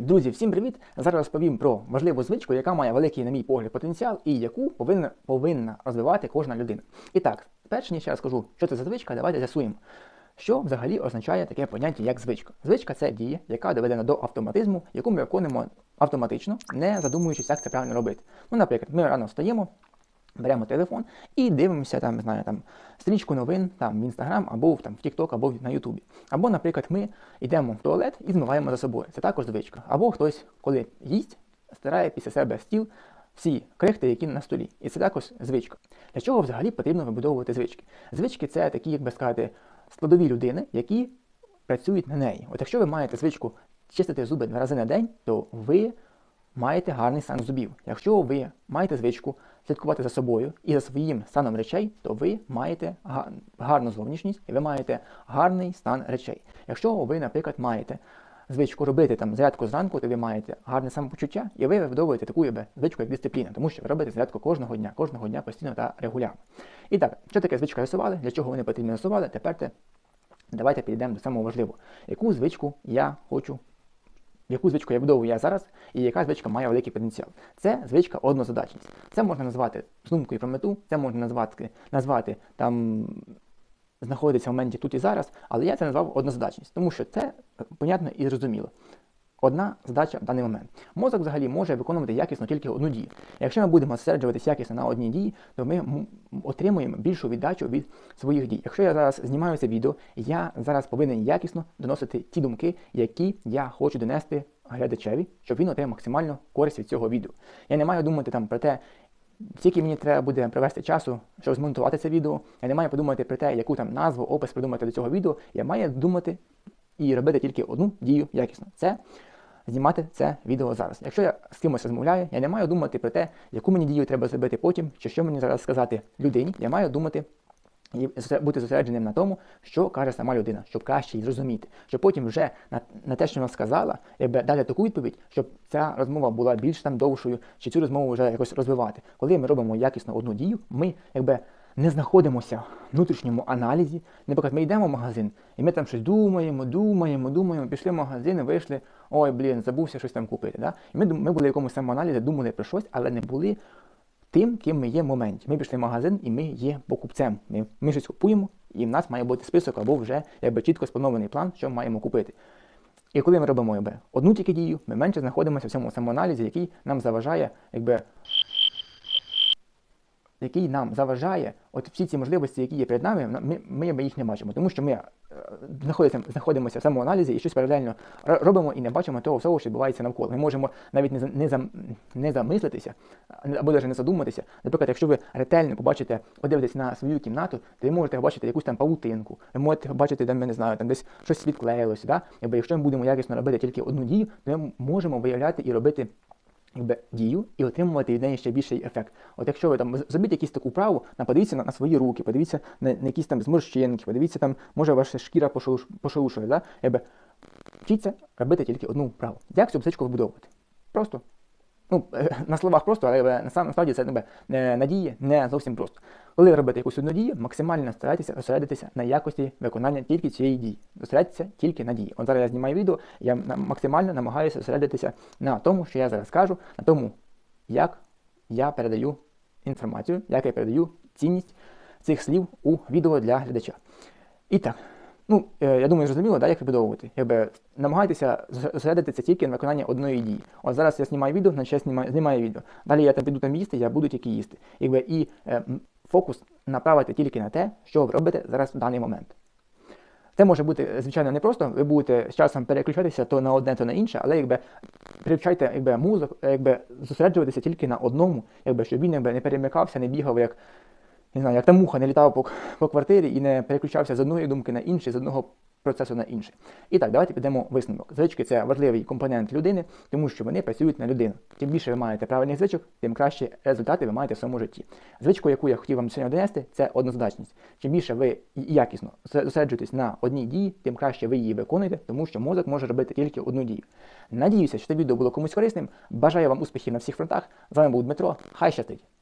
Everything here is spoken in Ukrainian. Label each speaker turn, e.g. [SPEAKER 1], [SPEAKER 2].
[SPEAKER 1] Друзі, всім привіт! Зараз розповім про важливу звичку, яка має великий, на мій погляд, потенціал і яку повинна, повинна розвивати кожна людина. І так, перш ніж я скажу, що це за звичка, давайте з'ясуємо. Що взагалі означає таке поняття, як звичка? Звичка це дія, яка доведена до автоматизму, яку ми виконуємо автоматично, не задумуючись, як це правильно робити. Ну, наприклад, ми рано встаємо, беремо телефон і дивимося там, не знаю, там стрічку новин там в інстаграм або там в TikTok, або на Ютубі. Або, наприклад, ми йдемо в туалет і змиваємо за собою. Це також звичка. Або хтось, коли їсть, стирає після себе стіл всі крихти, які на столі. І це також звичка. Для чого взагалі потрібно вибудовувати звички? Звички це такі, як би сказати, складові людини, які працюють на неї. От якщо ви маєте звичку чистити зуби два рази на день, то ви маєте гарний стан зубів. Якщо ви маєте звичку слідкувати за собою і за своїм станом речей, то ви маєте гарну зовнішність і ви маєте гарний стан речей. Якщо ви, наприклад, маєте звичку робити там зарядку зранку, то ви маєте гарне самопочуття, і ви вибудовуєте таку звичку, як дисципліна, тому що ви робите зарядку кожного дня, кожного дня постійно та регулярно. І так, що таке звичка рисували, для чого вони потрібні рисували, тепер те, давайте підійдемо до самого важливого. Яку звичку я хочу яку звичку я будовую я зараз, і яка звичка має великий потенціал. Це звичка однозадачність. Це можна назвати думкою про мету, це можна назвати, назвати там знаходиться в моменті тут і зараз, але я це назвав однозадачність, тому що це е, понятно і зрозуміло. Одна задача в даний момент. Мозок взагалі може виконувати якісно тільки одну дію. Якщо ми будемо зосереджуватися якісно на одній дії, то ми отримуємо більшу віддачу від своїх дій. Якщо я зараз знімаю це відео, я зараз повинен якісно доносити ті думки, які я хочу донести глядачеві, щоб він отримав максимальну користь від цього відео. Я не маю думати там про те, скільки мені треба буде провести часу, щоб змонтувати це відео. Я не маю подумати про те, яку там назву, опис придумати до цього відео. Я маю думати і робити тільки одну дію якісно. Це знімати це відео зараз. Якщо я з кимось розмовляю, я не маю думати про те, яку мені дію треба зробити потім, чи що мені зараз сказати людині. Я маю думати і бути зосередженим на тому, що каже сама людина, щоб краще її зрозуміти, щоб потім вже на, на те, що вона сказала, якби дати таку відповідь, щоб ця розмова була більш там довшою, чи цю розмову вже якось розвивати. Коли ми робимо якісно одну дію, ми якби не знаходимося в внутрішньому аналізі. Наприклад, ми йдемо в магазин, і ми там щось думаємо, думаємо, думаємо, пішли в магазин вийшли, ой, блін, забувся щось там купити. Да? І ми, ми були в якомусь самоаналізі, думали про щось, але не були тим, ким ми є в моменті. Ми пішли в магазин і ми є покупцем. Ми, ми щось купуємо, і в нас має бути список або вже якби чітко спланований план, що маємо купити. І коли ми робимо якби, одну тільки дію, ми менше знаходимося в цьому самоаналізі, який нам заважає, якби, який нам заважає, от всі ці можливості, які є перед нами, ми, ми їх не бачимо, тому що ми е, знаходимося, знаходимося в самоаналізі і щось паралельно робимо і не бачимо того всього, що відбувається навколо. Ми можемо навіть не, не, зам- не замислитися, або навіть не задуматися. Наприклад, якщо ви ретельно побачите, подивитесь на свою кімнату, то ви можете побачити якусь там павутинку, ви можете побачити, там, я не знаю, там десь щось відклеїлося. Да? Якби, якщо ми будемо якісно робити тільки одну дію, то ми можемо виявляти і робити якби, дію і отримувати від неї ще більший ефект. От якщо ви там зробіть якусь таку вправу, подивіться на, на свої руки, подивіться на, на якісь там зморщинки, подивіться там, може ваша шкіра пошелуш- пошелушує, да? якби, вчіться робити тільки одну вправу. Як цю псичку вбудовувати? Просто. Ну, е, на словах просто, але е, насправді це е, надії не зовсім просто. Коли ви робите якусь одну дію, максимально старайтеся зосередитися на якості виконання тільки цієї дії. Зосередитися тільки на дії. От зараз я знімаю відео, я максимально намагаюся зосередитися на тому, що я зараз кажу, на тому, як я передаю інформацію, як я передаю цінність цих слів у відео для глядача. І так, ну, е, я думаю, зрозуміло, да, як вибудовувати. Якби намагайтеся зос- зосередитися тільки на виконанні одної дії. От зараз я знімаю відео, значить я знімаю, знімаю відео. Далі я там піду там їсти, я буду тільки їсти. Якби, і е, фокус направити тільки на те, що ви робите зараз в даний момент. Це може бути, звичайно, непросто. Ви будете з часом переключатися то на одне, то на інше, але якби привчайте якби, мозок, якби зосереджуватися тільки на одному, якби, щоб він якби, не перемикався, не бігав як, не знаю, як та муха не літав по, по квартирі і не переключався з одної думки на іншу, з одного процесу на інший. І так, давайте підемо висновок. Звички це важливий компонент людини, тому що вони працюють на людину. Чим більше ви маєте правильних звичок, тим краще результати ви маєте в своєму житті. Звичку, яку я хотів вам сьогодні донести, це однозадачність. Чим більше ви якісно зосереджуєтесь на одній дії, тим краще ви її виконуєте, тому що мозок може робити тільки одну дію. Надіюся, що це відео було комусь корисним. Бажаю вам успіхів на всіх фронтах. З вами був Дмитро. Хай щастить!